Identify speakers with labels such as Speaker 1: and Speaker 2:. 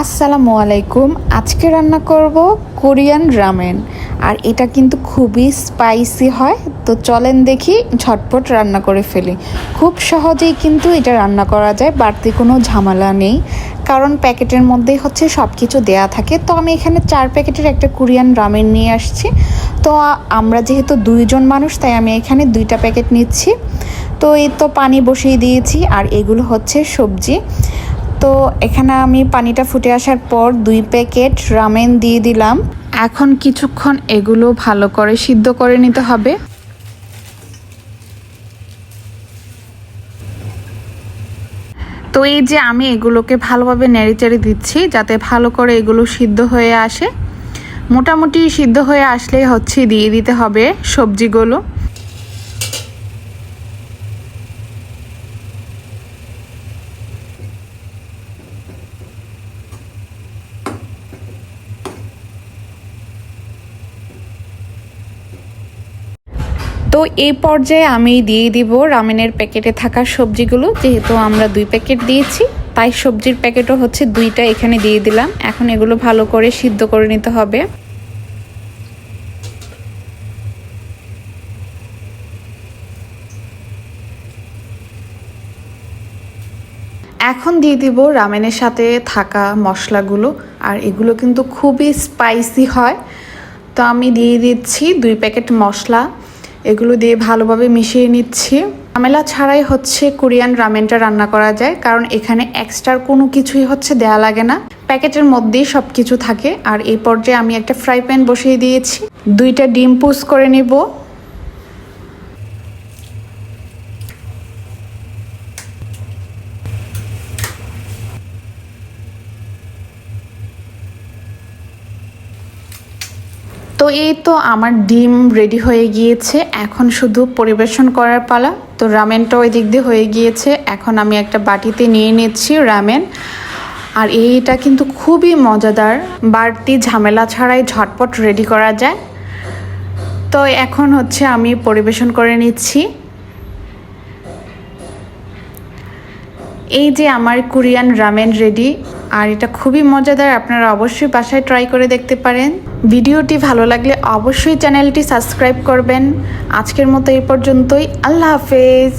Speaker 1: আসসালামু আলাইকুম। আজকে রান্না করব কোরিয়ান রামেন। আর এটা কিন্তু খুবই স্পাইসি হয়। তো চলেন দেখি, ঝটপট রান্না করে ফেলি। খুব সহজেই কিন্তু এটা রান্না করা যায়, বাড়তি কোনো ঝামেলা নেই। কারণ প্যাকেটের মধ্যেই হচ্ছে সব কিছু দেয়া থাকে। তো আমি এখানে চার প্যাকেটের একটা কোরিয়ান রামেন নিয়ে আসছি। তো আমরা যেহেতু দুইজন মানুষ, তাই আমি এখানে দুইটা প্যাকেট নিচ্ছি। তো এই তো পানি বসিয়ে দিয়েছি, আর এগুলো হচ্ছে সবজি। তো এখানে আমি পানিটা ফুটে আসার পর দুই প্যাকেট রামেন দিয়ে দিলাম। এখন কিছুক্ষণ এগুলো ভালো করে সিদ্ধ করে নিতে হবে। তো এই যে আমি এগুলোকে ভালোভাবে নেড়েচেড়ে দিচ্ছি যাতে ভালো করে এগুলো সিদ্ধ হয়ে আসে। মোটামুটি সিদ্ধ হয়ে আসলেই হচ্ছে দিয়ে দিতে হবে সবজিগুলো। তো এই পর্যায়ে আমি দিয়ে দিব রামেনের প্যাকেটে থাকা সবজিগুলো। যেহেতু আমরা দুই প্যাকেট দিয়েছি, তাই সবজির প্যাকেটও হচ্ছে দুইটা এখানে দিয়ে দিলাম। এখন এগুলো ভালো করে সিদ্ধ করে নিতে হবে। এখন দিয়ে দিব রামেনের সাথে থাকা মশলাগুলো। আর এগুলো কিন্তু খুবই স্পাইসি হয়। তো আমি দিয়ে দিচ্ছি দুই প্যাকেট মশলা। এগুলো দিয়ে ভালোভাবে মিশিয়ে নিচ্ছি। আমেলা ছাড়াই হচ্ছে কোরিয়ান রামেনটা রান্না করা যায়, কারণ এখানে এক্সট্রার কোনো কিছুই হচ্ছে দেয়া লাগে না। প্যাকেটের মধ্যেই সব কিছু থাকে, আর এই পর্যায়ে আমি একটা ফ্রাই প্যান বসিয়ে দিয়েছি। দুইটা ডিম পুস করে নিব। তো এই তো আমার ডিম রেডি হয়ে গিয়েছে। এখন শুধু পরিবেশন করার পালা। তো রামেনটা ওই দিক দিয়ে হয়ে গিয়েছে। এখন আমি একটা বাটিতে নিয়ে নিচ্ছি রামেন। আর এইটা কিন্তু খুবই মজাদার। বাড়তি ঝামেলা ছাড়াই ঝটপট রেডি করা যায়। তো এখন হচ্ছে আমি পরিবেশন করে নিচ্ছি। এই যে আমার কোরিয়ান রামেন রেডি, আর এটা খুবই মজাদার, আপনারা অবশ্যই বাসায় ট্রাই করে দেখতে পারেন। ভিডিওটি ভালো লাগলে অবশ্যই চ্যানেলটি সাবস্ক্রাইব করবেন। আজকের মতো এই পর্যন্তই, আল্লাহ হাফেজ।